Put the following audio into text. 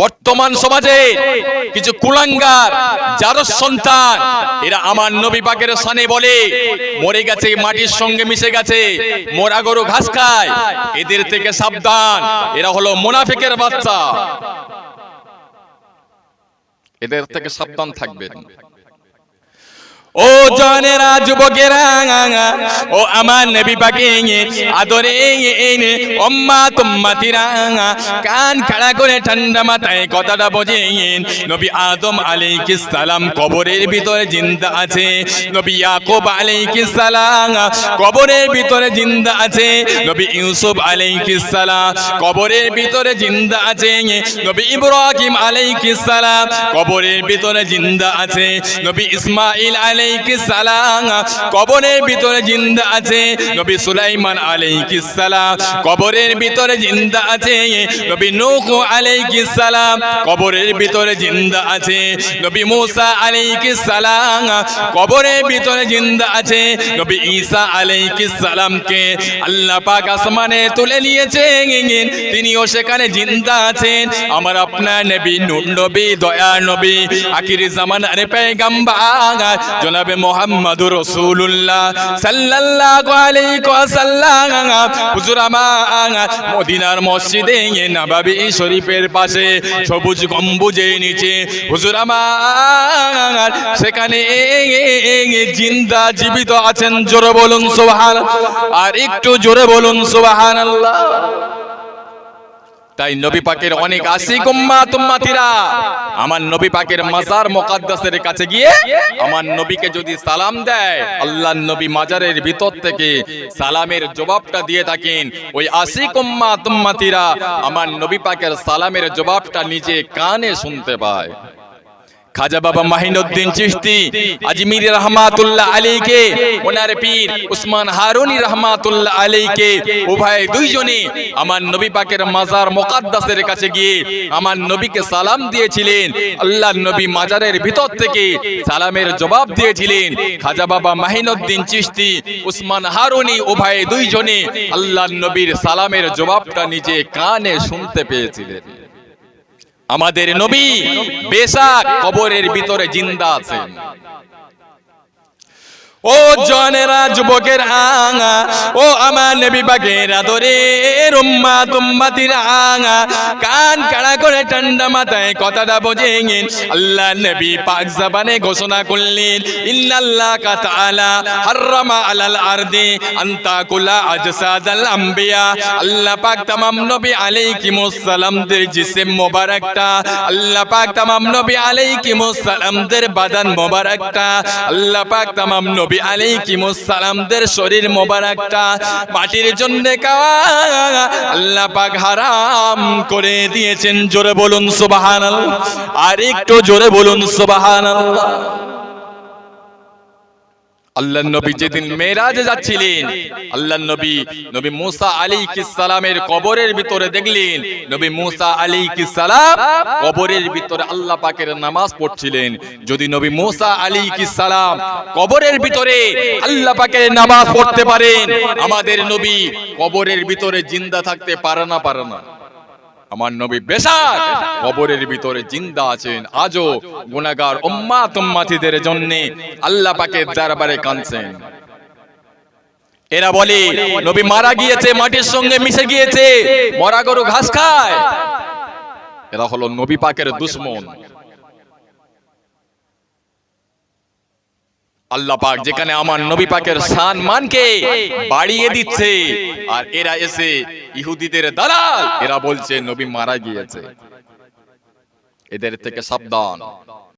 বর্তমান সমাজে কিছু কুলাঙ্গার যার সন্তান, এরা আমার নবী পাকের সানে বলে, মরে গেছে, মাটির সঙ্গে মিশে গেছে, মোরা গরু ঘাস খায়, এদের থেকে সাবধান, এরা হলো মোনাফিকের বাচ্চা। এদের থেকে সাবধান থাকবেন। ও জনেরা যুবকেরা ও আমার নবী পাকে আদরে অম্মা তুম্মাতিরা কান খাড়া করে ঠান্ডা মাথায় কথাটা বোঝে নবী আদম আলাইহিস সালাম কবরের ভিতরে জিন্দা আছে, নবী ইয়াকুব আলাইহিস সালাম কবরের ভিতরে জিন্দা আছে, নবী ইউসুফ আলাইহিস সালাম কবরের ভিতরে জিন্দা আছে, নবী ইব্রাহিম আলাইহিস সালাম কবরের ভিতরে জিন্দা আছে, নবী ইসমাইল কবরের ভিতরে জিন্দা আছে, নবী সুলাইমান কবরের ভিতরে জিন্দা আছে, নবী নূহ কবরের ভিতরে জিন্দা আছে, নবী কবরের ভিতরে জিন্দা আছে, নবী ঈসা আল্লাহ পাক আসমানে তুলে নিয়েছেন। তিনিও সেখানে জিন্দা আছেন। আমার আপনার নবী, নূর নবী দয়া নবী জামানার জনাবে মোহাম্মদুর রাসূলুল্লাহ সাল্লাল্লাহু আলাইহি ওয়াসাল্লাম। হুজুর মদিনার মসজিদে নববী শরীফের পাশে সবুজ গম্বুজের নিচে হুজুর আমার সেখানে জিন্দা জীবিত আছেন। জোরে বলুন সুবহান আর একটু জোরে বলুন সুবহানাল্লাহ। তাই নবী পাকের অনেক আশিক উম্মাত উম্মাতিরা। আমার নবী পাকের মাজার মোকাদ্দাসের কাছে গিয়ে আমার নবীকে যদি সালাম দেয় আল্লাহর নবী মাজারের ভিতর থেকে সালামের জবাবটা দিয়ে থাকেন। ওই আশিক উম্মাত উম্মাতিরা আমার নবী পাকের সালামের জবাবটা নিজে কানে শুনতে পায়। খাজা বাবা মাহিনুদ্দিন চিশতি আজমির রহমাতুল্লাহ আলীকে ওনার পীর উসমান হারুনি রহমাতুল্লাহ আলীকে উভয় দুইজনে আমার নবী পাকের মাজার মুকাদ্দাসের কাছে গিয়ে আমার নবীকে সালাম দিয়েছিলেন। আল্লাহর নবী মাজারের ভিতর থেকে সালামের জবাব দিয়েছিলেন। খাজা বাবা মাহিনুদ্দিন চিশতি উসমান হারুনি উভয় দুইজনে আল্লাহর নবীর সালামের জবাবটা নিজে কানে শুনতে পেয়েছিলেন। আমাদের নবী বেশাক কবরের ভিতরে জিন্দা আছেন। ও জনেরা যুবকের আঙা, ও আমার নেবী বাগের আদরে রুম্মা তুম্মাতির আঙা। কান কাড়া করে ঠান্ডা মাথায় কথাটা বোঝেন আল্লাহ নবী পাক জাবানে ঘোষণা করলেন, ইন্নাল্লাহ কাতালা হাররামা আলাল আরদি আন্তা কুলা আজসাদাল আম্বিয়া। আল্লাহ পাক তামাম নবী আলাইকিমুস সালামদের জিসিম মোবারকটা। আল্লাহ পাক তামাম নবী আলাইকিমুস সালামদের বাদান মোবারকটা। আল্লাহ পাক তামাম নবী আলাইহিমুস সালামদের শরীর মোবারকটা মাটির জন্য আল্লাহ পাক হারাম করে দিয়েছেন। জোরে বলুন সুবহানাল্লাহ। আর একটু জোরে বলুন সুবহানাল্লাহ। আল্লাহ নবী যেদিন মেরাজে যাচ্ছিলেন। আল্লাহ নবী নবী মুসা আলাইহিস সালামের কবরের ভিতরে দেখলেন নবী মুসা আলাইহিস সালাম কবরের ভিতরে আল্লাহ পাকের নামাজ পড়ছিলেন। যদি নবী মুসা আলাইহিস সালাম কবরের ভিতরে আল্লাহ পাকের নামাজ পড়তে পারেন আমাদের নবী কবরের ভিতরে জিন্দা থাকতে পারে না পারে না। আমার নবী বেশাক কবরের ভিতরে জিন্দা আছেন। আজও গুনাগার উম্মা তুম্মাতিদের জন্য আল্লাহ পাকের দরবারে কাঁদছেন। এরা বলে নবী মারা গিয়েছে মাটির সঙ্গে মিশে গিয়েছে মরা গরু ঘাস খায়। এরা হলো নবী পাকের দুশ্মন। আল্লাহ পাক যেখানে আমার নবী পাকের শান মানকে বাড়িয়ে দিচ্ছে। আর এরা এসে ইহুদিদের দালাল। এরা বলছে নবী মারা গিয়েছে। এদের থেকে সাবধান।